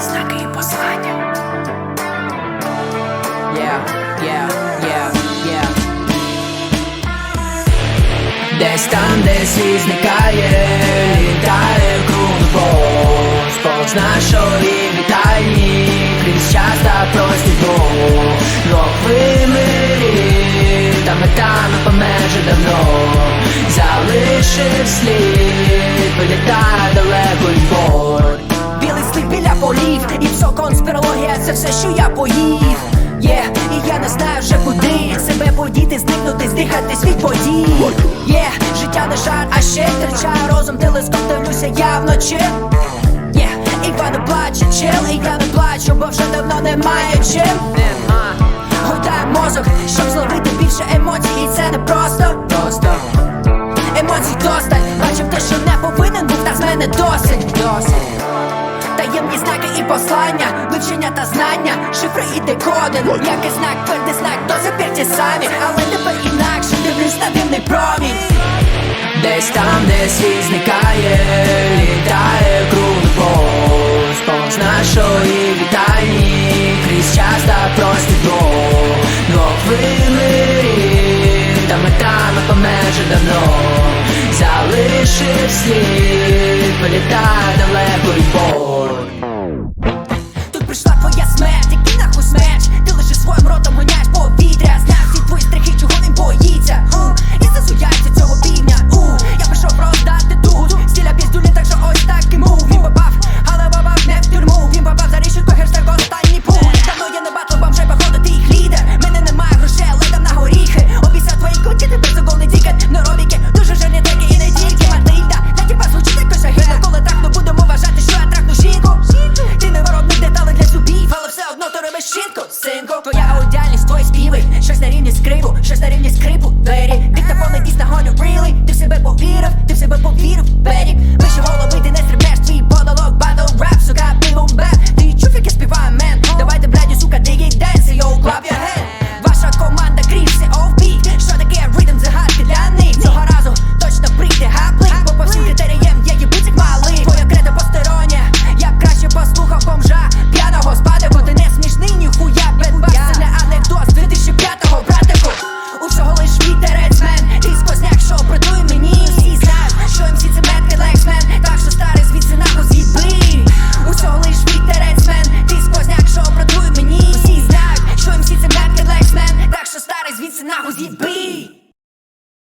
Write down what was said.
Знаки і послання. Yeah, yeah, yeah, yeah. Десь там, де світ зникає, літає кругоповз Повз нашої вітальні, крізь час та простір двох Двох вимирів, та мета не помеже давно Залишив слід, полів І псоконспірологія це все, що я поїв. Є, і я не знаю вже куди Себе подіти, зникнути, здихатись від подій. Є, життя не жарт, а ще втрачаю розум Телескоп дивлюся я вночі. Є, і не плаче, чел, і я не плачу, бо вже давно немає чим. Гойдаю мозок, щоб зловити більше емоцій, і це не просто. Просто. Емоцій досталь, бачив те, що не повинен був, та з мене досить. Досить Таємні знаки і послання, вивчення та знання, шифри і декодинг Який знак, твердий знак, до ті самі. Але тепер інакше дивлюсь на дивний промінь. Десь там, де світ зникає, літає кругоповз Повз. Нашої вітальні, крізь час та простір двох. Двох та мета не помеже давно. Залишив слід, вилітає далеко й борт Своїм ротом гоняєш аудіальність, твої співи, щось на рівні скрипу, щось на рівні скрипу, двері Диктофони дійсно гоню, really? Ти